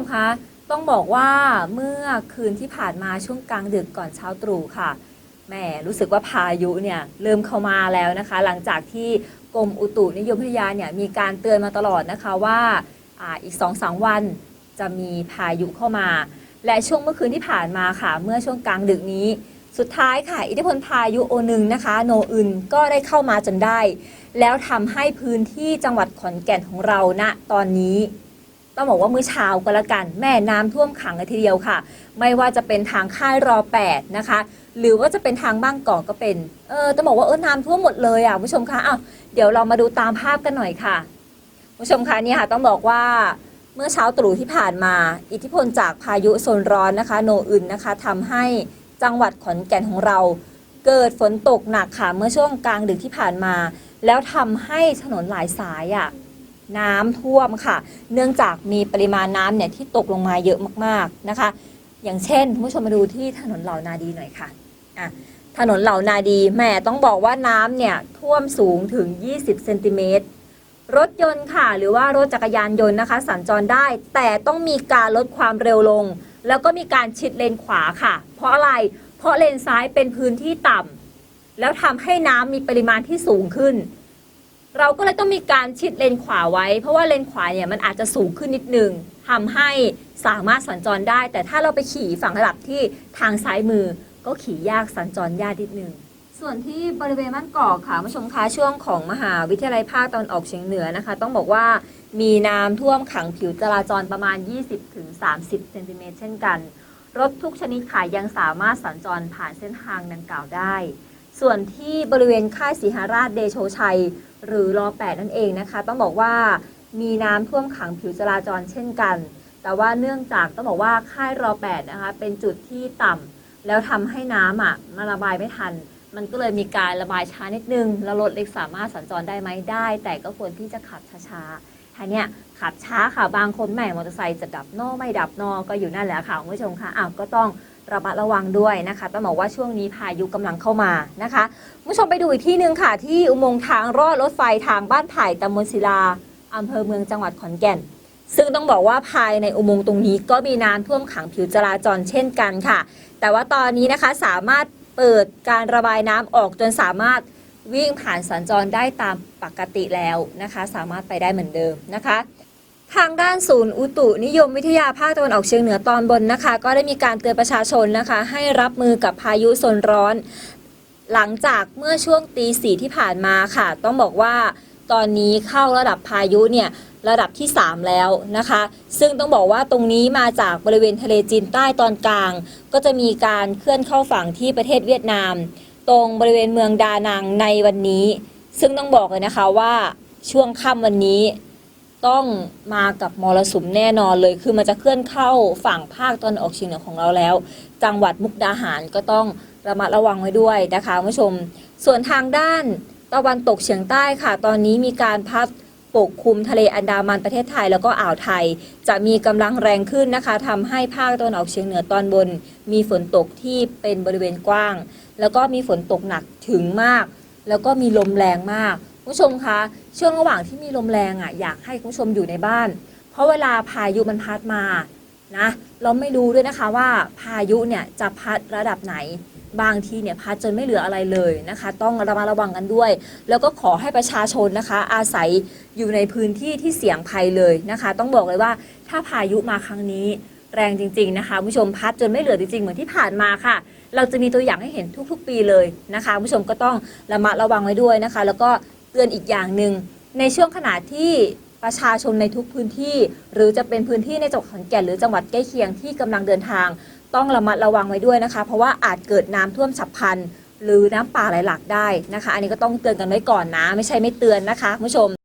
มคะต้องบอกว่าเมื่อคืนที่ผ่านมาช่วงกลางดึกก่อนเช้าตรู่ค่ะแหมรู้สึกว่าพายุเนี่ยเริ่มเข้ามาแล้วนะคะ หลังจากที่กรมอุตุนิยมวิทยาเนี่ยมีการเตือนมาตลอดนะคะว่าอาอีก2องสวันจะมีพายุเข้ามา และช่วงเมื่อคืนที่ผ่านมาค่ะ เมื่อช่วงกลางดึกนี้ สุดท้ายค่ะ อิทธิพลพายุโอหนึ่งนะคะโนอึนก็ได้เข้ามาจนได้ แล้วทำให้พื้นที่จังหวัดขอนแก่นของเราณตอนนี้ ต้องบอกว่ามื้อเช้าก็แล้วกัน แม่น้ำท่วมขังเลยทีเดียวค่ะ ไม่ว่าจะเป็นทางค่ายรอ8นะคะ หรือว่าจะเป็นทางบ้างกอกก็เป็น เออต้องบอกว่าเออน้ำท่วมหมดเลยอะผู้ชมคะอ้าวเดี๋ยวเรามาดูตามภาพกันหน่อยค่ะผู้ชมคะนี่ค่ะต้องบอกว่าเมื่อเช้าตรู่ที่ผ่านมา อิทธิพลจากพายุโซนร้อนนะคะ โนอึนนะคะทำให้จังหวัดขอนแก่นของเรา เกิดฝนตกหนักค่ะเมื่อช่วงกลางดึกที่ผ่านมา แล้วทำให้ถนนหลายสายอะ น้ำท่วมค่ะ เนื่องจากมีปริมาณน้ำเนี่ยที่ตกลงมาเยอะมากๆนะคะ อย่างเช่นคุณผู้ชมมาดูที่ถนนเหล่านาดีหน่อยค่ะอะถนนเหล่านาดีแหมต้องบอกว่าน้ำเนี่ยท่วมสูงถึง 20 เซนติเมตรรถยนต์ค่ะ หรือว่ารถจักรยานยนต์นะคะ สัญจรได้ แต่ต้องมีการลดความเร็วลง แล้วก็มีการชิดเลนขวาค่ะ เพราะอะไรเพราะเลนซ้ายเป็นพื้นที่ต่ำแล้วทำให้น้ำมีปริมาณที่สูงขึ้น เราก็เลยต้องมีการชิดเลนขวาไว้ เพราะว่าเลนขวาเนี่ยมันอาจจะสูงขึ้นนิดนึงทำให้สามารถสัญจรได้ แต่ถ้าเราไปขี่ฝั่งระดับที่ทางซ้ายมือ ก็ขี่ยากสัญจรยากนิดนึงส่วนที่บริเวณบ้านกอกค่ะผู้ชมคะช่วงของมหาวิทยาลัยภาคตะวันออกเฉียงเหนือนะคะ ต้องบอกว่ามีน้ำท่วมขังผิวจราจรประมาณ 20-30 เซนติเมตรเช่นกัน รถทุกชนิดค่ะยังสามารถสัญจรผ่านเส้นทางดังกล่าวได้ ส่วนที่บริเวณค่ายศรีหราชเดโชชัย หรือรอ8นั่นเองนะคะ ต้องบอกว่ามีน้ำท่วมขังผิวจราจรเช่นกัน แต่ว่าเนื่องจากต้องบอกว่าค่ายรอ8นะคะเป็นจุดที่ต่ำแล้วทำให้น้ำอะมันระบายไม่ทัน มันก็เลยมีการระบายช้านิดนึง แล้วรถเล็กสามารถสัญจรได้ไหมได้ แต่ก็ควรที่จะขับช้าๆทีเนี้ยขับช้าค่ะบางคนแหม่มอเตอร์ไซค์จะดับนอไม่ดับนอกก็อยู่นั่นแหละค่ะคุณผู้ชมค่ะอ้าวก็ต้อง ระมัดระวังด้วยนะคะต้องบอกว่าช่วงนี้พายุกำลังเข้ามานะคะผู้ชมไปดูอีกที่หนึ่งค่ะ ที่อุโมงค์ทางรอดรถไฟทางบ้านไผ่ตำบลศิลาอำเภอเมืองจังหวัดขอนแก่น ซึ่งต้องบอกว่าภายในอุโมงค์ตรงนี้ก็มีน้ำท่วมขังผิวจราจรเช่นกันค่ะ แต่ว่าตอนนี้นะคะสามารถเปิดการระบายน้ำออกจนสามารถวิ่งผ่านสัญจรได้ตามปกติแล้วนะคะ สามารถไปได้เหมือนเดิมนะคะ ทางด้านศูนย์อุตุนิยมวิทยาภาคตะวันออกเฉียงเหนือตอนบนนะคะ ก็ได้มีการเตือนประชาชนนะคะ ให้รับมือกับพายุโซนร้อน หลังจากเมื่อช่วงตีสี่ที่ผ่านมาค่ะ ต้องบอกว่าตอนนี้เข้าระดับพายุเนี่ยระดับที่ 3 แล้วนะคะ ซึ่งต้องบอกว่าตรงนี้มาจากบริเวณทะเลจีนใต้ตอนกลาง ก็จะมีการเคลื่อนเข้าฝั่งที่ประเทศเวียดนาม ตรงบริเวณเมืองดานังในวันนี้ ซึ่งต้องบอกเลยนะคะว่าช่วงค่ำวันนี้ ต้องมากับมรสุมแน่นอนเลย คือมันจะเคลื่อนเข้าฝั่งภาคตะวันออกเฉียงเหนือของเราแล้ว จังหวัดมุกดาหารก็ต้องระมัดระวังไว้ด้วยนะคะคุณผู้ชม ส่วนทางด้านตะวันตกเฉียงใต้ค่ะ ตอนนี้มีการพัดปกคลุมทะเลอันดามันประเทศไทยแล้วก็อ่าวไทย จะมีกำลังแรงขึ้นนะคะทำให้ภาคตะวันออกเฉียงเหนือตอนบน มีฝนตกที่เป็นบริเวณกว้าง แล้วก็มีฝนตกหนักถึงมาก แล้วก็มีลมแรงมาก คุณผู้ชมคะช่วงระหว่างที่มีลมแรงอะอยากให้คุณผู้ชมอยู่ในบ้าน เพราะเวลาพายุมันพัดมานะเราไม่รู้ด้วยนะคะว่าพายุเนี่ยจะพัดระดับไหน บางทีเนี่ยพัดจนไม่เหลืออะไรเลยนะคะ ต้องระมัดระวังกันด้วย แล้วก็ขอให้ประชาชนนะคะ อาศัยอยู่ในพื้นที่ที่เสี่ยงภัยเลยนะคะ ต้องบอกเลยว่าถ้าพายุมาครั้งนี้แรงจริง ๆ นะคะผู้ชมพัดจนไม่เหลือจริงๆ เหมือนที่ผ่านมาค่ะ เราจะมีตัวอย่างให้เห็นทุกๆ ปีเลยนะคะผู้ชมก็ต้องระมัดระวังไว้ด้วยนะคะ แล้วก็ เตือนอีกอย่างหนึ่งในช่วงขณะที่ประชาชนในทุกพื้นที่ หรือจะเป็นพื้นที่ในจังหวัดขอนแก่นหรือจังหวัดใกล้เคียงที่กำลังเดินทาง ต้องระมัดระวังไว้ด้วยนะคะ เพราะว่าอาจเกิดน้ำท่วมฉับพลันหรือน้ำป่าไหลหลากได้นะคะ อันนี้ก็ต้องเตือนกันไว้ก่อนนะ ไม่ใช่ไม่เตือนนะคะคุณผู้ชม